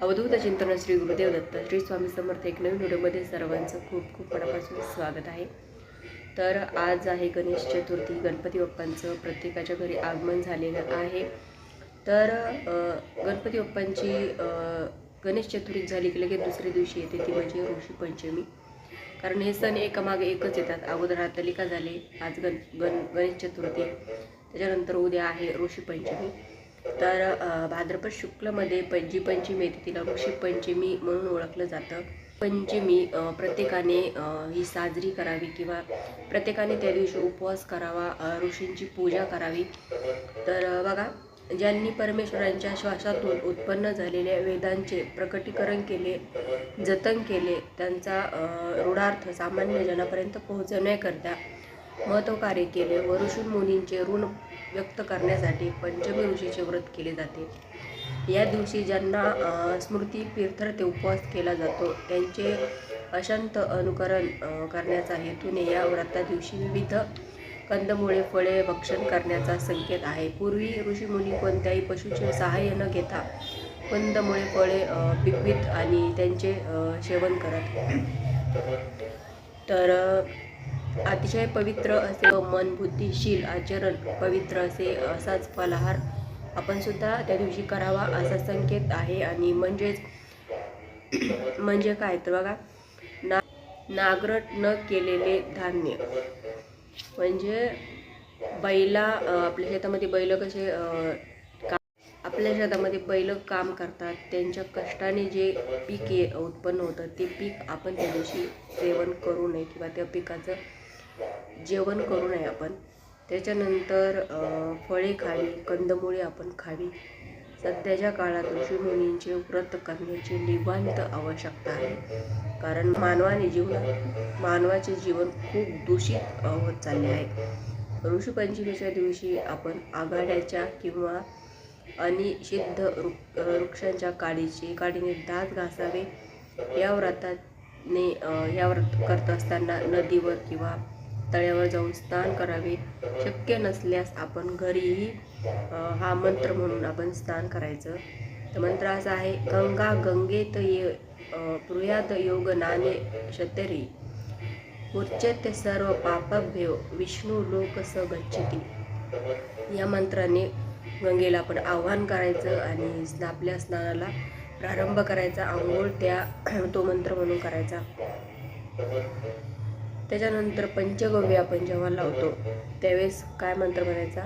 अवधूत चिंतन श्री गुरुदेव दत्त श्री स्वामी समर्थ एक नवीन व्हिडिओमध्ये सर्वांचं खूप खूप मनापासून स्वागत आहे. तर आज आहे गणेश चतुर्थी. गणपती बाप्पांचं प्रत्येकाच्या घरी आगमन झालेलं आहे. तर गणपती बाप्पांची गणेश चतुर्थी झाली की लगेच दुसऱ्या दिवशी येते ती म्हणजे ऋषी पंचमी. कारण हे सण एकामागे एकच येतात. अगोदर हातलिका झाले आज गण गण गणेश चतुर्थी. त्याच्यानंतर उद्या आहे ऋषी पंचमी. तर भाद्रपद शुक्लमध्ये प जी पंचमी येते तिला ऋषी पंचमी म्हणून ओळखलं जातं. पंचमी प्रत्येकाने ही साजरी करावी किंवा प्रत्येकाने त्या दिवशी उपवास करावा ऋषींची पूजा करावी. तर बघा ज्यांनी परमेश्वरांच्या श्वासातून उत्पन्न झालेल्या वेदांचे प्रकटीकरण केले जतन केले त्यांचा रूढार्थ सामान्य जनापर्यंत पोहोचवण्याकरता महत्वकार्य केले व ऋषी मुनींचे ऋण व्यक्त करण्यासाठी पंचमी ऋषीचे व्रत केले जाते. या दिवशी ज्यांना स्मृती स्मृती ते उपवास केला जातो त्यांचे अशांत अनुकरण करण्याचा हेतूने या व्रता दिवशी विविध कंदमुळे फळे भक्षण करण्याचा संकेत आहे. पूर्वी ऋषीमुनी कोणत्याही पशुचे सहाय्य न घेता कंदमुळे फळे अ, पिकवीत आणि त्यांचे सेवन करत. तर अतिशय पवित्र असे व मन बुद्धिशील आचरण पवित्र असे असाच फलाहार आपण सुद्धा त्या दिवशी करावा असा संकेत आहे. आणि म्हणजेच म्हणजे काय? तर बघा ना नागरट न केलेले धान्य. म्हणजे बैला आपल्या शेतामध्ये बैल कसे आपल्या शेतामध्ये बैल काम करतात. त्यांच्या कष्टाने जे पीक ये उत्पन्न होतं ते पीक आपण त्या दिवशी सेवन करू नये किंवा त्या पिकाचं जेवण करू नये आपण. त्याच्यानंतर फळे खावी कंदमुळे आपण खावी. सध्याच्या काळात ऋषीमुनींचे व्रत करण्याची निवांत आवश्यकता आहे. कारण मानवाने जीवन मानवाचे जीवन खूप दूषित होत चालले आहे. ऋषीपंचमीच्या दिवशी आपण आघाड्याच्या किंवा अनिषिद्ध वृ- वृक्षांच्या काडीची काडीने दात घासावे. या व्रताने या व्रत करत असताना नदीवर किंवा तळ्यावर जाऊन स्नान करावे. शक्य नसल्यास आपण घरीही हा मंत्र म्हणून आपण स्नान करायचं. तर मंत्र असा आहे गंगा गंगेत ये पृयात योग नाने शतरी उच्यते सर्व पापभ्यो विष्णू लोक स गच्छती या मंत्राने गंगेला आपण आव्हान करायचं आणि आपल्या स्नानाला प्रारंभ करायचा. आंघोळ त्या तो मंत्र म्हणून करायचा. त्याच्यानंतर पंचगव्य आपण जेव्हा लावतो त्यावेळेस काय मंत्र म्हणायचा?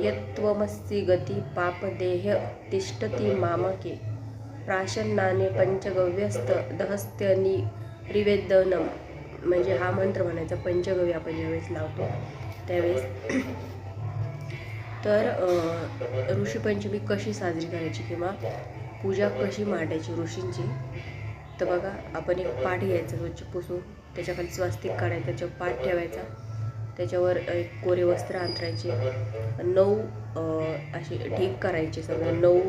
यत्वमस्सी गती पापदेह तिष्ठती मामके। प्राशन्नाने पंचगव्यस्त दहस्त्यनी रिवेदनम म्हणजे हा मंत्र म्हणायचा पंचगव्य आपण ज्यावेळेस लावतो त्यावेळेस. तर ऋषीपंचमी कशी साजरी करायची किंवा पूजा कशी मांडायची ऋषींची? तर बघा आपण एक पाठ घ्यायचा स्वच्छ पुसून. त्याच्याखाली स्वास्तिक काढायचं त्याच्यावर पाठ ठेवायचा. त्याच्यावर एक कोरे वस्त्र अंतरायचे. नऊ असे ढीक करायचे समजा. नऊ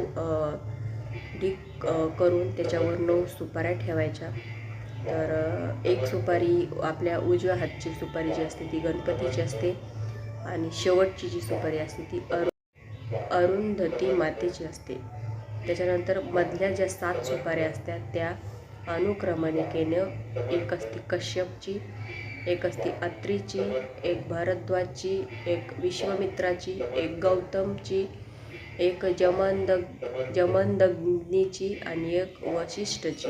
ढीक करून त्याच्यावर नऊ सुपाऱ्या ठेवायच्या. तर एक सुपारी आपल्या उजव्या हातची सुपारी जी असते ती गणपतीची असते. आणि शेवटची जी सुपारी असते ती अरु अरुंधती मातेची असते. त्याच्यानंतर मधल्या ज्या सात सुपाऱ्या असतात त्या अनुक्रमणिकेनं एक असते कश्यपची एक असती अत्रीची एक भारद्वाजची एक विश्वमित्राची एक गौतमची एक जमंद जमंदग्नीची आणि एक वशिष्ठची.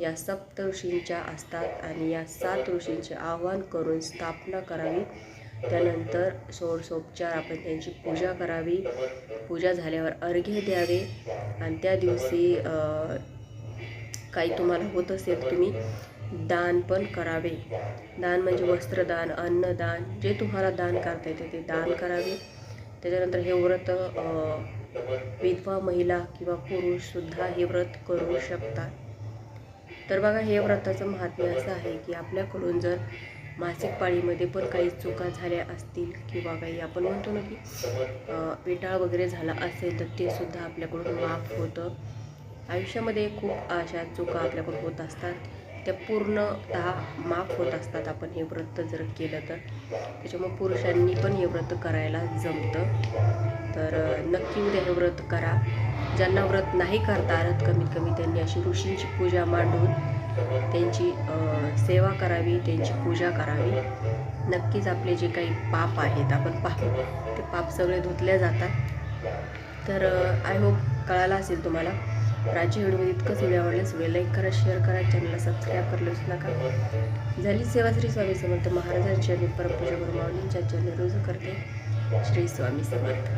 या सप्त ऋषींच्या असतात आणि या सात ऋषींचे आवाहन करून स्थापना करावी. त्यानंतर सोडसोपचार आपण त्यांची पूजा करावी. पूजा झाल्यावर अर्घ्य द्यावे. आणि त्या दिवशी काही तुम्हाला होत असेल तुम्ही दान पण करावे. दान म्हणजे वस्त्रदान अन्नदान जे तुम्हाला दान करता येते ते दान करावे. त्याच्यानंतर हे व्रत विधवा महिला किंवा पुरुषसुद्धा हे व्रत करू शकतात. तर बघा हे व्रताचं महात्म्य असं आहे की आपल्याकडून जर मासिक पाळीमध्ये पण काही चुका झाल्या असतील किंवा काही आपण म्हणतो ना की विटाळ वगैरे झाला असेल तर ते सुद्धा आपल्याकडून माफ होतं. आयुष्यामध्ये खूप अशा चुका आपल्याकडून होत असतात. त्या पूर्णतः माफ होत असतात. आपण हे व्रत जर केलं तर. त्याच्यामुळे पुरुषांनी पण हे व्रत करायला जमतं. तर नक्की उद्या हे व्रत करा. ज्यांना व्रत नाही करता आलं कमीत कमी त्यांनी अशी ऋषींची पूजा मांडून त्यांची सेवा करावी त्यांची पूजा करावी. नक्कीच आपले जे काही पाप आहेत आपण पाहू ते पाप सगळे धुतले जातात. तर आय होप कळालं असेल तुम्हाला. राज्य व्हिडिओमध्ये इतकंच व्हिडिओ आवडल्यास व्हिडिओ लाईक करा शेअर करा चॅनलला सबस्क्राईब करलोच नका. झाली सेवा श्री स्वामी समर्थ महाराजांची आणि परमपूजा गुरुमावलींच्या माऊलींच्या चरणी रुजू करते. श्री स्वामी समर्थ.